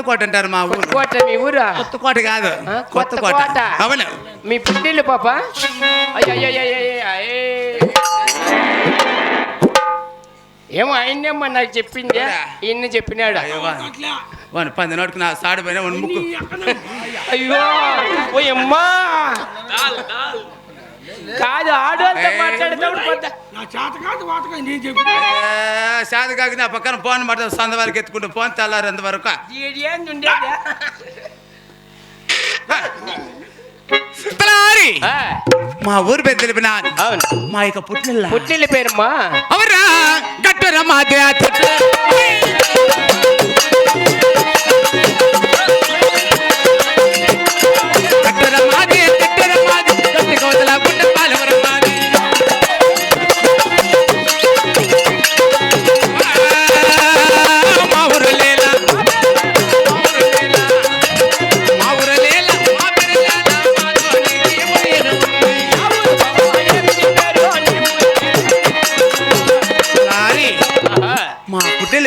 కొత్త అంటారు మా ఊరు. కోట మీ ఊరా? కొత్త కోట కాదు కొత్త కోట అవును. మీ పుట్టిల్లు పాప? ఏమో ఆయన్నేమ్మా నాకు చెప్పింది? ఈయన చెప్పినాడు అయ్యో వా. వాని పంది నోటుకు నా సాడు పైన వాని ముక్కు అయ్యో ఓ అమ్మా కాదు ఆడవాళ్ళతో ఏయ్. మాట్లాడేటప్పుడు పెద్ద నా చేత కాదు వాతగా నేను చెప్పి సాది కాక నా పక్కన ఫోన్ పడతాం సంద వాళ్ళకి ఎత్తుకుంటూ ఫోన్ తెల్లారేంత వరకు ఈడు ఏంది ఉండేది? తలారి! ఆ, మా ఊరు పెద్ద తెలిపిన అవును మా యొక్క పుట్టిల్ల పుట్టిల్లు పేరమ్మా అవరా గట్టుర మాదే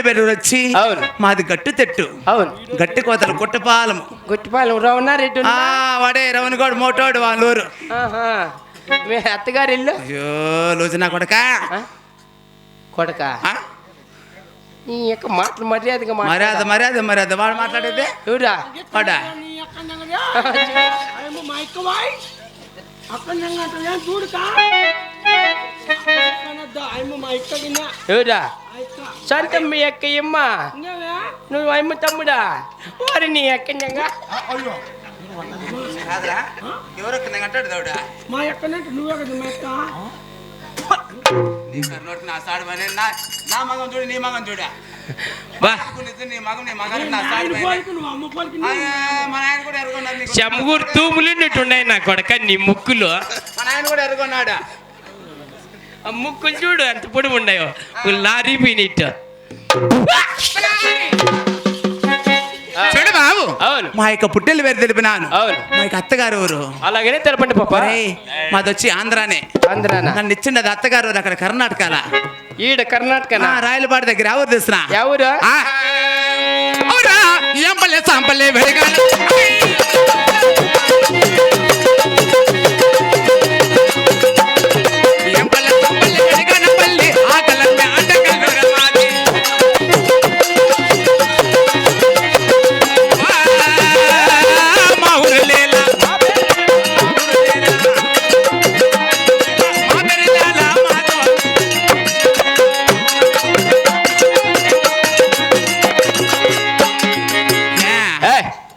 పేరు వచ్చి అవును. మాది గట్టు తెట్టు. అవును. గట్టి కోతలు గుట్టపాలము గుట్టిపాలెం రవణ రెడ్డి ఆ వాడే రవణగోడు మోటోడు వాళ్ళ ఊరు ఆహా. మీ అత్తగారి ఇల్లు అయ్యో లోచన కొడక. ఆ? కొడక? ఈ యొక్క మాటలు మర్యాదగా మర్యాద మర్యాద మర్యాద. వాడు మాట్లాడేది? ఎవరా వాడా? నీ అక్కడ చూడుకా? ఎవరా సొంతం మీ యొక్క ఇమ్మ? నువ్వు అమ్మ తమ్ముడా? వారి నీ ఎక్కడంగా కాదురా. ఎవరు అంటాడు దౌడా మా ఎక్కడంటే నువ్వే కదా మా ఇక్క నీ సాడు పైన నా నా మగం చూడు నీ మగం చూడా. బా. నీ మగం నీ కొడక నీ ముక్కులు. మా నాయన కూడా ఎరుగున్నాడా? ముక్కులు చూడు ఎంత పొడి ఉన్నాయో. లారీ పోయినట్టు చూడు బాబు. అవును. మా యొక్క పుట్టెలు పేరు తెలిపినాను. అవును. మా యొక్క అత్తగారు ఊరు. అలాగనే తెలపండి పాప. ఒరేయ్, మాది వచ్చి ఆంధ్రానే. ఆంధ్రానా? నన్ను ఇచ్చిండది అత్తగారు ఊరు అక్కడ కర్ణాటకలా. ఈడ కర్ణాటకనా? ఆ, రాయలపాడు దగ్గర ఎవరు తెస్తున్నా ఎవరు ఎంపల్లె సాంపల్లె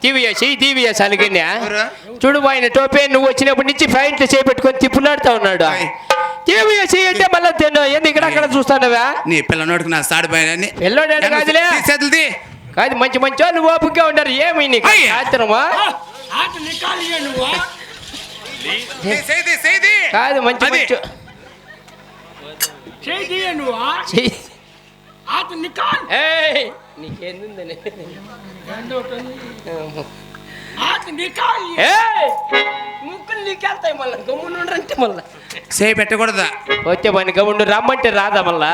టీవీఎస్ టీవీఎస్ అలాగనే? చూడు ఆయన టోపే నువ్వు వచ్చినప్పటి నుంచి ప్యాంట్లు చేపెట్టుకొని తిప్పులాడుతా ఉన్నాడు. టీవీఎస్ అంటే మళ్ళీ తిన్నా ఏంది ఇక్కడ అక్కడ చూస్తానవా? నీ పిల్లనోడికి నా సాడు పిల్లోడాడు కాదులే. చేతులది కాదు మంచి మంచి వాళ్ళు ఓపికగా ఉండరు. ఏమి నీకు. ఆత్రమా? కాదు మంచి. మంచి. చేయి నువ్వు ఏయ్, నీకేందుందని? ఆట నికాల్ ఏయ్, ముక్కులు నీకెళ్తాయి మళ్ళీ గమ్మునుండ్రు అంటే మళ్ళా. చేయి పెట్టకూడదా? వచ్చే పని గమ్ముండు రమ్మంటే రాదా మళ్ళా?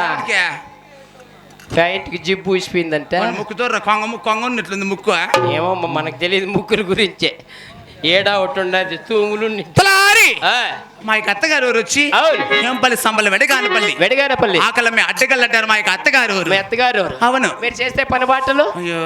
ప్యాంట్కి జిబ్బు ఊసిపోయిందంటే. మన ముక్కుతో కొంగ ముక్కు కొంగ ఉన్నట్లుంది ముక్కు ఏమో మనకు తెలియదు ముగ్గురు గురించే. ఏడా ఒకటి ఉన్నది తూములు మా యొక్క అత్తగారు ఊరు వచ్చి. ఏంపల్లి సంబలి వెడగానపల్లి. వెడగారపల్లి ఆకలమ్మే అడ్డగల్లంటారు మా యొక్క అత్తగారు ఊరు. మీ అత్తగారు అవును. మీరు చేస్తే పని బాటలు? అయ్యో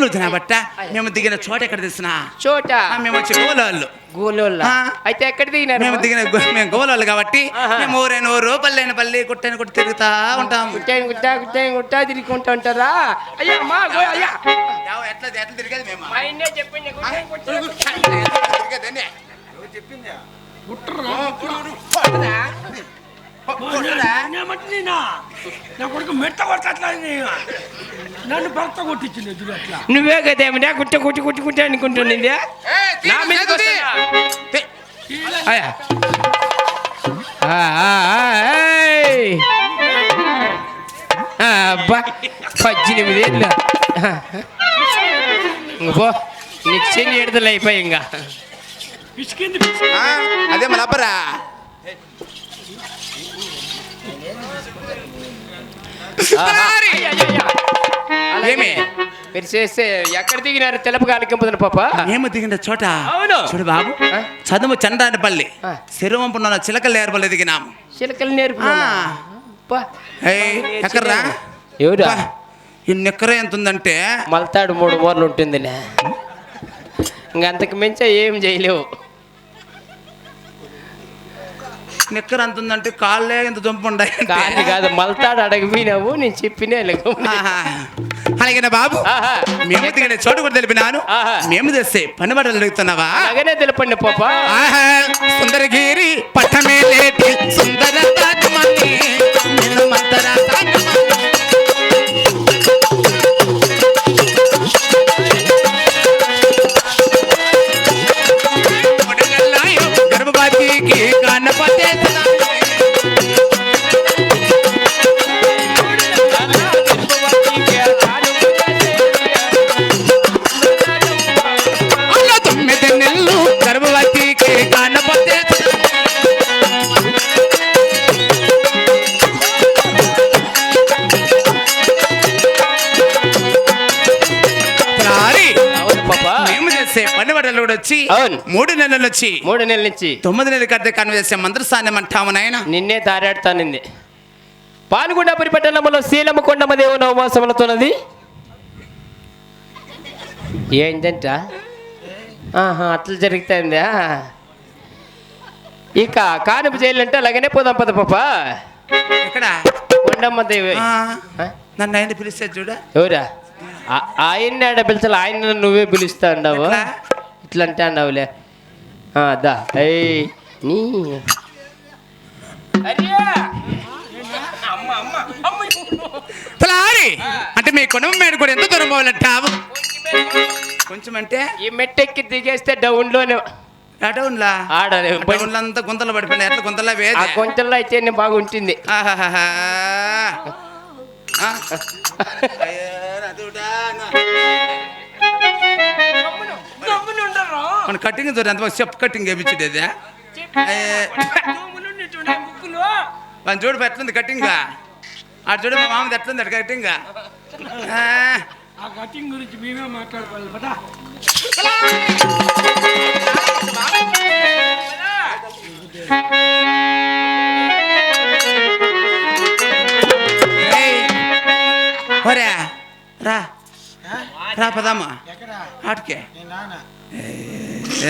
నువ్వు మేము దిగిన చోట ఎక్కడ తెలిసిన? చోట? మేము వచ్చి గోలాళ్ళు. గోలోళ్ళ. అయితే ఎక్కడ దిగినారు? మేము దిగిన మేము గోలాళ్ళు కాబట్టి. మేము ఊరైన ఊరు పల్లెన పల్లి గుట్టైన గుట్ట తిరుగుతా ఉంటాం గుట్టాయి గుట్టా గుట్టాయి గుట్టా తిరుగుకుంటా ఉంటారా? అయ్యా మా గో అయ్యా. ఎట్లా ఎట్లా తిరిగేది మేము? మా ఇన్నే చెప్పింది? నా కొడుకు మెట్ట కొట్టట్లా నన్ను భర్త కొట్టించింది ఎదురు అట్లా. నువ్వే కదేమిటా గుట్ట కుట్టి కుట్టి కుట్టి నా. ఆ, అబ్బా పద్దెనిమిది ఏళ్ళు. పో నీకు చెల్లి ఎడతలు అయిపోయి ఇంకా. పిసికింది అదే. ఏమి? మీరు చేస్తే ఎక్కడ దిగినారు? తెలుపు కాలికింపుదని పాప. మేము దిగిన చోట? అవును. చూడు బాబు? చదువు చండానపల్లి ఆ. శిరవంపున్న చిలకల ఏర్పల్లి దిగినాము చిలకలు నేర్పు ఎక్కడ్రా? ఎవరా? ఈ నిక్కర ఎంత ఉందంటే మల్తాడు మూడు మూరలు ఉంటుందిలే. ఇంకంతకు మించ ఏం చేయలేవు. నిక్కర ఎంత ఉందంటే కాళ్ళే ఇంత జంపు ఉన్నాయి కాదు కాదు మల్తాడు అడగపోయినావు నేను చెప్పినా. అలాగే బాబు. మేము దిగిన చోటు కూడా తెలిపినాను. మేము తెస్తే పని బట్టలు అడుగుతున్నావా అలాగనే తెలపండి పాప ఆహా, సుందరగిరి అవును. మూడు నెలలు వచ్చి మూడు నెలల నుంచి. తొమ్మిది నెలల కన్ను చేసే మంత్రస్థానం అంటాము నాయన. నిన్నే తారాడుతానింది పాల్గొండపురి పట్టణంలో శీలమ్మ కొండమ్మ దేవు నవమాసములతోనది ఏంటంట ఆహా అట్లా జరుగుతుందా ఇక కానుపు చేయాలంటే అలాగనే పోదాం పద పాప. ఎక్కడ? కొండమ్మ దేవి? నన్ను ఆయన పిలిస్తే చూడ. ఎవరా? ఆడ పిలిచాలి ఆయన నువ్వే పిలుస్తా అండావు? ఇట్లా అంటే అండావులే. ఆ, దా. అయ్యి! నీ తలారి అంటే మీ కుటుంబం మీద కూడా ఎంత దూరం పోవాలంటావు? కొంచెం అంటే? ఈ మెట్టెక్కి దిగేస్తే డౌన్లోనే. డౌన్లా? ఆడ డౌన్లో అంతా గుంతలు పడిపోయినాయి. ఎట్లా ఆ అయితే బాగుంటుంది. ఆహాహాహా. ఆ? అయ్యో, నదుడా, నా- మన కటింగ్ దూరం ఎంత స్టెప్ కటింగ్ వేయించుడేది మన చూడు ఎట్లుంది కటింగ్ ఆ చూడు మా మామది ఎట్లుంది అటు కటింగ్ ఆ కటింగ్ గురించి మేమే మాట్లాడుకోవాలి పదా ఒరే రా రా పదమ్మా ఎక్కడ ఆటకే నీ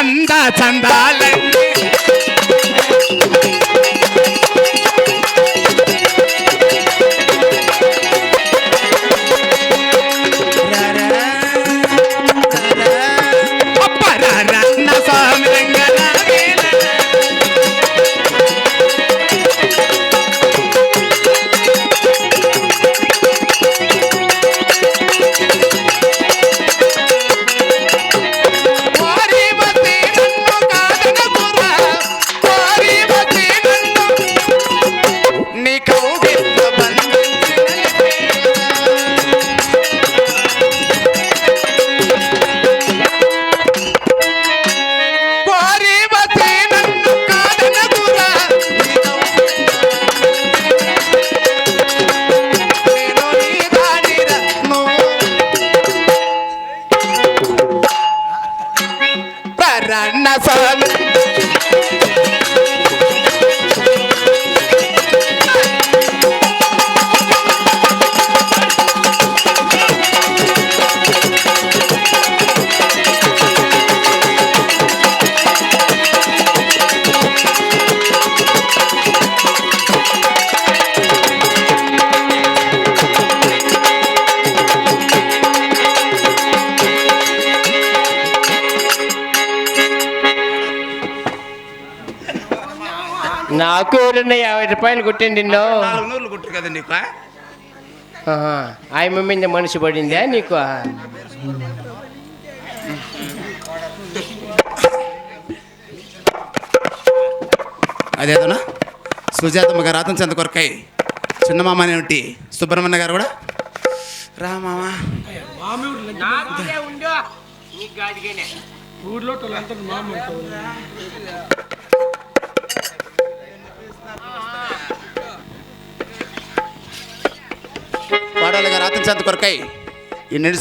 சந்தா சந்தால నాకు ఎవరన్నా యాభై రూపాయలు కొట్టండి నిన్ను. నాలుగు నూరులు కొట్టు కదా నీకు ఆయమ్మ మీద మనిషి పడిందా నీకు? అదేదోనా? సుజాతమ్మ గారు రాతం చెంద కొరకై. చిన్న మామ అనేటి సుబ్రహ్మణ్య గారు కూడా? రా మామ. మామ ఊర్లో వాళ్ళంతా రాత్రి సంత వాడాలి కొరకై ఈ నిడి